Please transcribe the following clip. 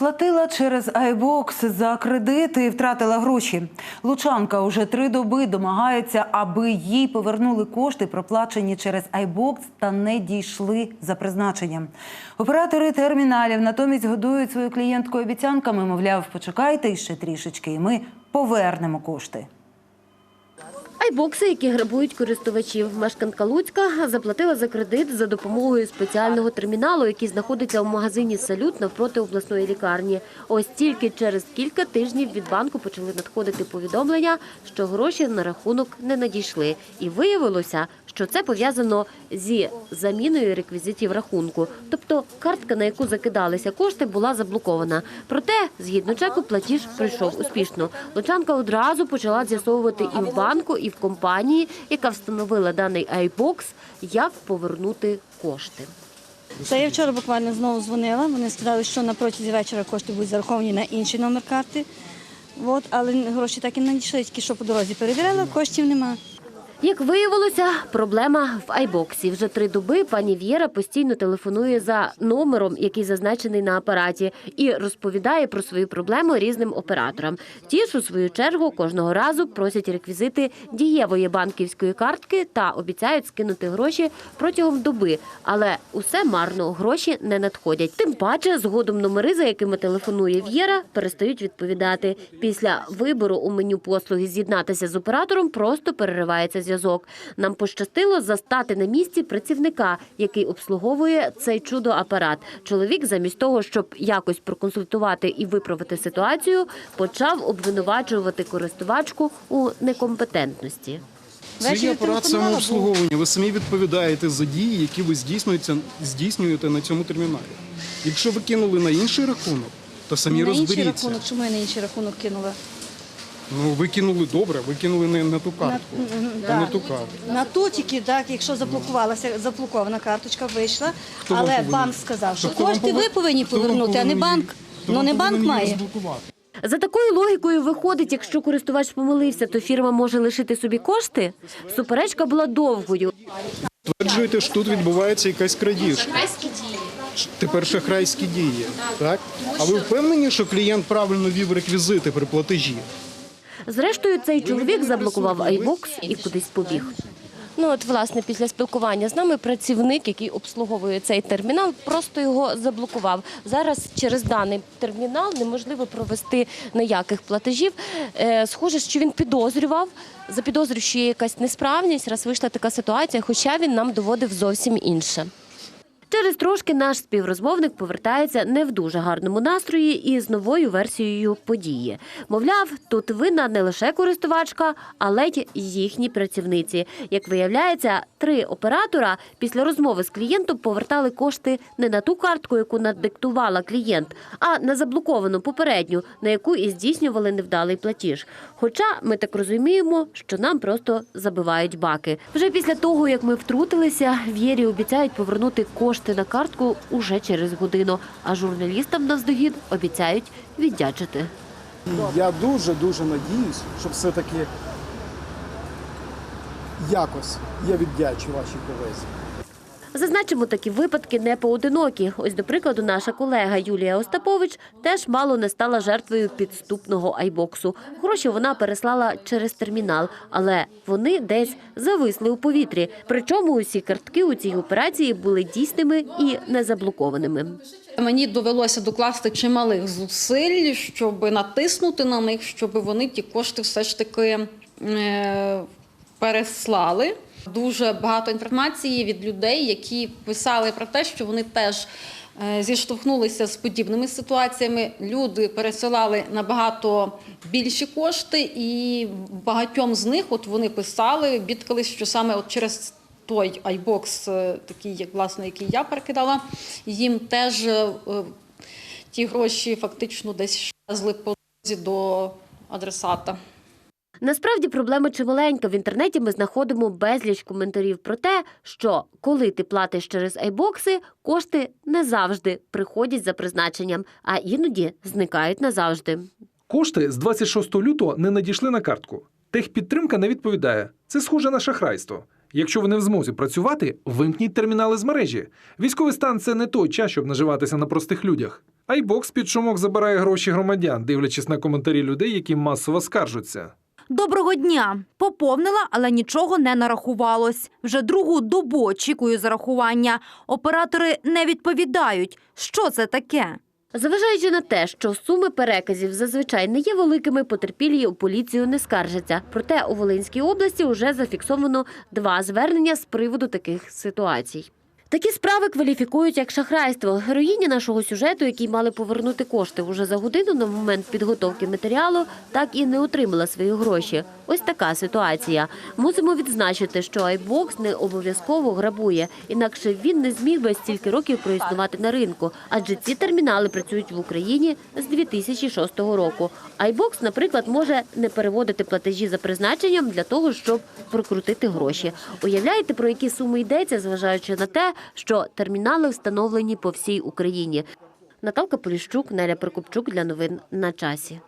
Платила через айбокс за кредити і втратила гроші. Лучанка уже три доби домагається, аби їй повернули кошти, проплачені через айбокс, та не дійшли за призначенням. Оператори терміналів натомість годують свою клієнтку обіцянками. Мовляв, почекайте іще трішечки, і ми повернемо кошти. Айбокси, які грабують користувачів. Мешканка Луцька заплатила за кредит за допомогою спеціального терміналу, який знаходиться в магазині Салют навпроти обласної лікарні. Ось тільки через кілька тижнів від банку почали надходити повідомлення, що гроші на рахунок не надійшли. І виявилося, що це пов'язано зі заміною реквізитів рахунку. Тобто картка, на яку закидалися кошти, була заблокована. Проте, згідно чеку, платіж пройшов успішно. Лучанка одразу почала з'ясовувати і в банку, і в компанії, яка встановила даний айбокс, як повернути кошти. Це я вчора буквально знову дзвонила. Вони сказали, що на протязі вечора кошти будуть зараховані на інший номер карти. От, але гроші так і надійшли, тільки що по дорозі перевірили, коштів нема. Як виявилося, проблема в айбоксі. Вже три доби пані В'єра постійно телефонує за номером, який зазначений на апараті, і розповідає про свою проблему різним операторам. Ті ж у свою чергу кожного разу просять реквізити дієвої банківської картки та обіцяють скинути гроші протягом доби. Але усе марно, гроші не надходять. Тим паче, згодом номери, за якими телефонує В'єра, перестають відповідати. Після вибору у меню послуги з'єднатися з оператором просто переривається зв'язок. Нам пощастило застати на місці працівника, який обслуговує цей чудо-апарат. Чоловік, замість того, щоб якось проконсультувати і виправити ситуацію, почав обвинувачувати користувачку у некомпетентності. Це є Ввечері апарат самообслуговування. Ви самі відповідаєте за дії, які ви здійснюєте, здійснюєте на цьому терміналі. Якщо ви кинули на інший рахунок, то самі на інший рахунок, чому я на інший рахунок кинула? Ну ви кинули добре, ви кинули не на ту картку, на да. ту картку. На ту тільки, так, якщо заблокувалася, заблокована карточка вийшла, Хто вам але повинен? банк сказав, що Хто вам кошти ви повинні хто вам повернути, а не повинен банк. її- хто Ну вам не банк повинен її має. розблокувати? За такою логікою виходить, якщо користувач помилився, то фірма може лишити собі кошти. Суперечка була довгою. Стверджуєте, що тут відбувається якась крадіжка. Тепер шахрайські дії. Так? А ви впевнені, що клієнт правильно вів реквізити при платежі? Зрештою, цей чоловік заблокував айбокс і кудись побіг. Ну от власне після спілкування з нами працівник, який обслуговує цей термінал, просто його заблокував. Зараз через даний термінал неможливо провести ніяких платежів. Е, схоже, що він підозрював, запідозрював, що якась несправність, раз вийшла така ситуація, хоча він нам доводив зовсім інше. Через трошки наш співрозмовник повертається не в дуже гарному настрої і з новою версією події. Мовляв, тут винна не лише користувачка, але й їхні працівниці. Як виявляється, три оператора після розмови з клієнтом повертали кошти не на ту картку, яку надиктувала клієнт, а на заблоковану попередню, на яку і здійснювали невдалий платіж. Хоча ми так розуміємо, що нам просто забивають баки. Вже після того, як ми втрутилися, В'єрі обіцяють повернути кошти на картку уже через годину. А журналістам наздогід обіцяють віддячити. Я дуже дуже надіюсь, що все-таки якось я віддячу вашій повезі. Зазначимо, такі випадки не поодинокі. Ось, до прикладу, наша колега Юлія Остапович теж мало не стала жертвою підступного айбоксу. Гроші вона переслала через термінал, але вони десь зависли у повітрі. Причому усі картки у цій операції були дійсними і не заблокованими. Мені довелося докласти чималих зусиль, щоб натиснути на них, щоб вони ті кошти все ж таки е, переслали. Дуже багато інформації від людей, які писали про те, що вони теж е, зіштовхнулися з подібними ситуаціями. Люди пересилали набагато більші кошти, і багатьом з них от вони писали, бідкались, що саме от через той айбокс, е, такий, як власне, який я перекидала, їм теж е, ті гроші фактично десь щезли по дорозі до адресата. Насправді проблема чималенька. В інтернеті ми знаходимо безліч коментарів про те, що коли ти платиш через айбокси, кошти не завжди приходять за призначенням, а іноді зникають назавжди. Кошти з 26 лютого не надійшли на картку. Техпідтримка не відповідає. Це схоже на шахрайство. Якщо ви не в змозі працювати, вимкніть термінали з мережі. Військовий стан це не той час, щоб наживатися на простих людях. iBox під шумок забирає гроші громадян, дивлячись на коментарі людей, які масово скаржаться. Доброго дня! Поповнила, але нічого не нарахувалось. Вже другу добу очікую зарахування. Оператори не відповідають. Що це таке? Зважаючи на те, що суми переказів зазвичай не є великими, потерпілі у поліцію не скаржаться. Проте у Волинській області вже зафіксовано два звернення з приводу таких ситуацій. Такі справи кваліфікують як шахрайство. Героїні нашого сюжету, які мали повернути кошти уже за годину на момент підготовки матеріалу, так і не отримала свої гроші. Ось така ситуація. Мусимо відзначити, що iBox не обов'язково грабує, інакше він не зміг би стільки років проіснувати на ринку, адже ці термінали працюють в Україні з 2006 року. iBox, наприклад, може не переводити платежі за призначенням для того, щоб прокрутити гроші. Уявляєте, про які суми йдеться, зважаючи на те, що термінали встановлені по всій Україні. Наталка Поліщук, Неля Прокопчук для новин на часі.